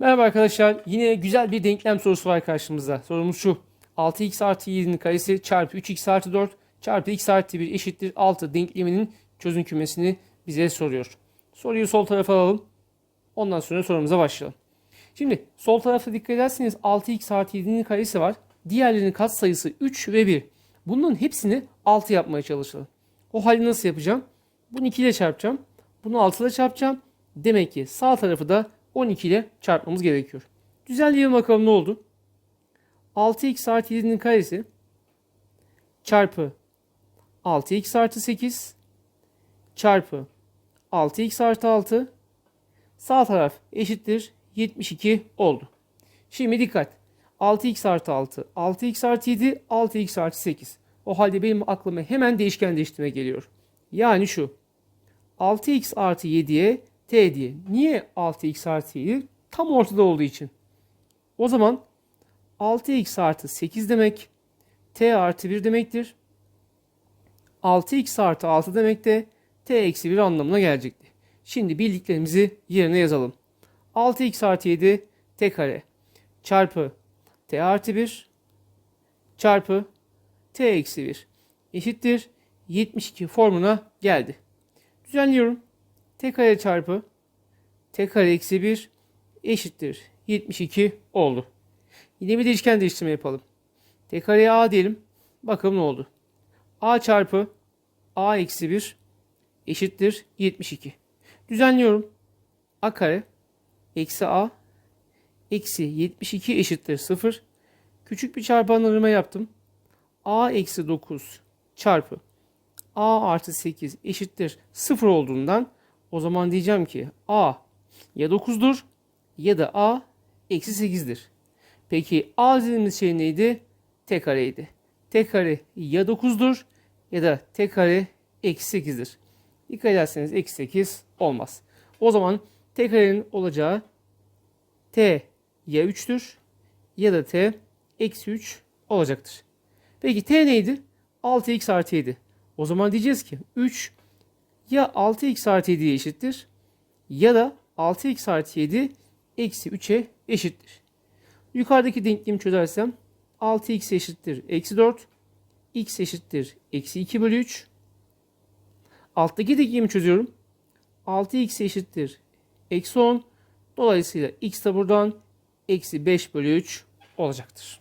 Merhaba arkadaşlar. Yine güzel bir denklem sorusu var karşımızda. Sorumuz şu. 6x artı 7'nin karesi çarpı 3x artı 4 çarpı x artı 1 eşittir 6 denkleminin çözüm kümesini bize soruyor. Soruyu sol tarafa alalım. Ondan sonra sorumuza başlayalım. Şimdi sol tarafta dikkat ederseniz 6x artı 7'nin karesi var. Diğerlerinin katsayısı 3 ve 1. Bunların hepsini 6 yapmaya çalışalım. O halde nasıl yapacağım? Bunu 2 ile çarpacağım. Bunu 6 ile çarpacağım. Demek ki sağ tarafı da 12 ile çarpmamız gerekiyor. Düzenleyelim bakalım ne oldu. 6x artı 7'nin karesi çarpı 6x artı 8 çarpı 6x artı 6 sağ taraf eşittir 72 oldu. Şimdi dikkat. 6x artı 6, 6x artı 7, 6x artı 8. O halde benim aklıma hemen değişken değiştirme geliyor. Yani şu. 6x artı 7'ye t diye. Niye 6x artı 7? Tam ortada olduğu için. O zaman 6x artı 8 demek t artı 1 demektir. 6x artı 6 demek de t eksi 1 anlamına gelecekti. Şimdi bildiklerimizi yerine yazalım. 6x artı 7 t kare çarpı t artı 1 çarpı t eksi 1 eşittir 72 formuna geldi. Düzenliyorum. t kare çarpı t kare eksi 1 eşittir 72 oldu. Yine bir değişken değiştirme yapalım. t kareye a diyelim. Bakalım ne oldu. a çarpı a eksi 1 eşittir 72. Düzenliyorum. a kare eksi a eksi 72 eşittir 0. Küçük bir çarpanlarıma yaptım. a eksi 9 çarpı a artı 8 eşittir 0 olduğundan o zaman diyeceğim ki a ya 9'dur ya da a eksi 8'dir. Peki a dediğimiz şey neydi? T kareydi. T kare ya 9'dur ya da t kare eksi 8'dir. Dikkat ederseniz eksi 8 olmaz. O zaman t karenin olacağı t ya 3'tür ya da t eksi 3 olacaktır. Peki t neydi? 6x artı 7. O zaman diyeceğiz ki 3 ya 6x artı 7'ye eşittir ya da 6x artı 7 eksi 3'e eşittir. Yukarıdaki denklemi çözersem 6x eşittir eksi 4 x eşittir eksi 2 bölü 3 alttaki denklemi çözüyorum. 6x eşittir eksi 10 dolayısıyla x de buradan eksi 5 bölü 3 olacaktır.